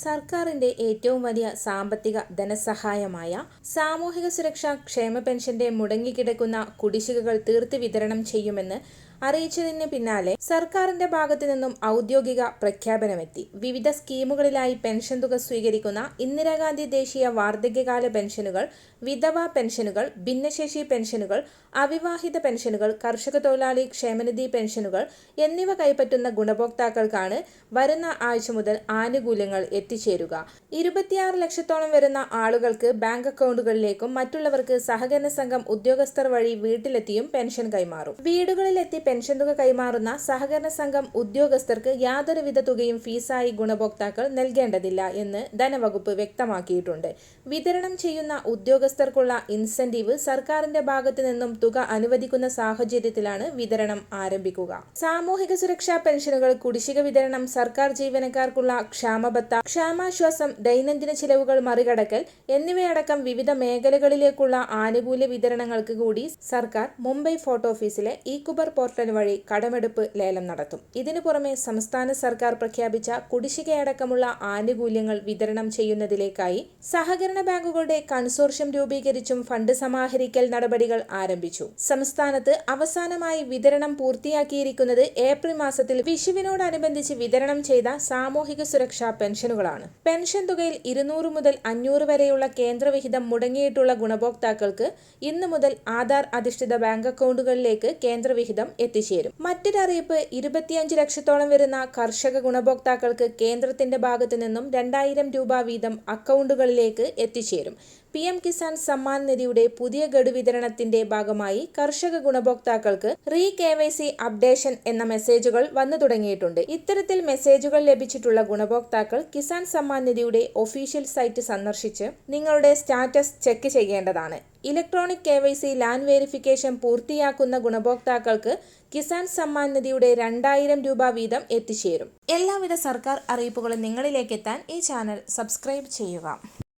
സർക്കാരിന്റെ ഏറ്റവും വലിയ സാമ്പത്തിക ധനസഹായമായ സാമൂഹിക സുരക്ഷാ ക്ഷേമ പെൻഷന്റെ മുടങ്ങിക്കിടക്കുന്ന കുടിശ്ശികകൾ തീർത്ത് വിതരണം ചെയ്യുമെന്ന് അറിയിച്ചതിന് പിന്നാലെ സർക്കാരിന്റെ ഭാഗത്തു നിന്നും ഔദ്യോഗിക പ്രഖ്യാപനമെത്തി. വിവിധ സ്കീമുകളിലായി പെൻഷൻ തുക സ്വീകരിക്കുന്ന ഇന്ദിരാഗാന്ധി ദേശീയ വാർദ്ധക്യകാല പെൻഷനുകൾ വിധവ പെൻഷനുകൾ ഭിന്നശേഷി പെൻഷനുകൾ അവിവാഹിത പെൻഷനുകൾ കർഷക തൊഴിലാളി ക്ഷേമനിധി പെൻഷനുകൾ എന്നിവ കൈപ്പറ്റുന്ന ഗുണഭോക്താക്കൾക്കാണ് വരുന്ന ആഴ്ച മുതൽ ആനുകൂല്യങ്ങൾ എത്തിച്ചേരുക. ഇരുപത്തിയാറ് ലക്ഷത്തോളം വരുന്ന ആളുകൾക്ക് ബാങ്ക് അക്കൗണ്ടുകളിലേക്കും മറ്റുള്ളവർക്ക് സഹകരണ സംഘം ഉദ്യോഗസ്ഥർ വഴി വീട്ടിലെത്തിയും പെൻഷൻ കൈമാറും. വീടുകളിലെത്തി പെൻഷൻ തുക കൈമാറുന്ന സഹകരണ സംഘം ഉദ്യോഗസ്ഥർക്ക് യാതൊരുവിധ തുകയും ഫീസായി ഗുണഭോക്താക്കൾ നൽകേണ്ടതില്ല എന്ന് ധനവകുപ്പ് വ്യക്തമാക്കിയിട്ടുണ്ട്. വിതരണം ചെയ്യുന്ന ഉദ്യോഗസ്ഥർക്കുള്ള ഇൻസെന്റീവ് സർക്കാരിന്റെ ഭാഗത്തു നിന്നും തുക അനുവദിക്കുന്ന സാഹചര്യത്തിലാണ് വിതരണം ആരംഭിക്കുക. സാമൂഹിക സുരക്ഷാ പെൻഷനുകൾ കുടിശ്ശിക വിതരണം സർക്കാർ ജീവനക്കാർക്കുള്ള ക്ഷാമബത്ത ക്ഷാമാശ്വാസം ദൈനംദിന ചിലവുകൾ മറികടക്കൽ എന്നിവയടക്കം വിവിധ മേഖലകളിലേക്കുള്ള ആനുകൂല്യ വിതരണങ്ങൾക്ക് കൂടി സർക്കാർ മുംബൈ ഫോട്ടോ ഓഫീസിലെ ഇ കുബർ പോർട്ടൽ വഴി കടമെടുപ്പ് ലേലം നടത്തും. ഇതിനു പുറമെ സംസ്ഥാന സർക്കാർ പ്രഖ്യാപിച്ച കുടിശ്ശികയടക്കമുള്ള ആനുകൂല്യങ്ങൾ വിതരണം ചെയ്യുന്നതിലേക്കായി സഹകരണ ബാങ്കുകളുടെ കൺസോർഷ്യം രൂപീകരിച്ചും ഫണ്ട് സമാഹരിക്കൽ നടപടികൾ ആരംഭിച്ചു. സംസ്ഥാനത്ത് അവസാനമായി വിതരണം പൂർത്തിയാക്കിയിരിക്കുന്നത് ഏപ്രിൽ മാസത്തിൽ വിഷുവിനോടനുബന്ധിച്ച് വിതരണം ചെയ്ത സാമൂഹിക സുരക്ഷാ പെൻഷനുകളാണ്. പെൻഷൻ തുകയിൽ ഇരുന്നൂറ് മുതൽ അഞ്ഞൂറ് വരെയുള്ള കേന്ദ്രവിഹിതം മുടങ്ങിയിട്ടുള്ള ഗുണഭോക്താക്കൾക്ക് ഇന്നു മുതൽ ആധാർ അധിഷ്ഠിത ബാങ്ക് അക്കൗണ്ടുകളിലേക്ക് കേന്ദ്രവിഹിതം എത്തിച്ചേരും. മറ്റൊരറിയിപ്പ് ഇരുപത്തിയഞ്ച് ലക്ഷത്തോളം വരുന്ന കർഷക ഗുണഭോക്താക്കൾക്ക് കേന്ദ്രത്തിന്റെ ഭാഗത്തു നിന്നും രണ്ടായിരം രൂപ വീതം അക്കൗണ്ടുകളിലേക്ക് എത്തിച്ചേരും. പി എം കിസാൻ സമ്മാൻ നിധിയുടെ പുതിയ ഗഡു വിതരണത്തിന്റെ ഭാഗമായി കർഷക ഗുണഭോക്താക്കൾക്ക് re K Y C updation എന്ന മെസ്സേജുകൾ വന്നു തുടങ്ങിയിട്ടുണ്ട്. ഇത്തരത്തിൽ മെസ്സേജുകൾ ലഭിച്ചിട്ടുള്ള ഗുണഭോക്താക്കൾ കിസാൻ സമ്മാൻ നിധിയുടെ ഒഫീഷ്യൽ സൈറ്റ് സന്ദർശിച്ച് നിങ്ങളുടെ സ്റ്റാറ്റസ് ചെക്ക് ചെയ്യേണ്ടതാണ്. Electronic K Y C land verification പൂർത്തിയാക്കുന്ന ഗുണഭോക്താക്കൾക്ക് കിസാൻ സമ്മാൻ നിധിയുടെ രണ്ടായിരം രൂപ വീതം എത്തിച്ചേരും. എല്ലാവിധ സർക്കാർ അറിയിപ്പുകളും നിങ്ങളിലേക്ക് എത്താൻ ഈ ചാനൽ സബ്സ്ക്രൈബ് ചെയ്യുക.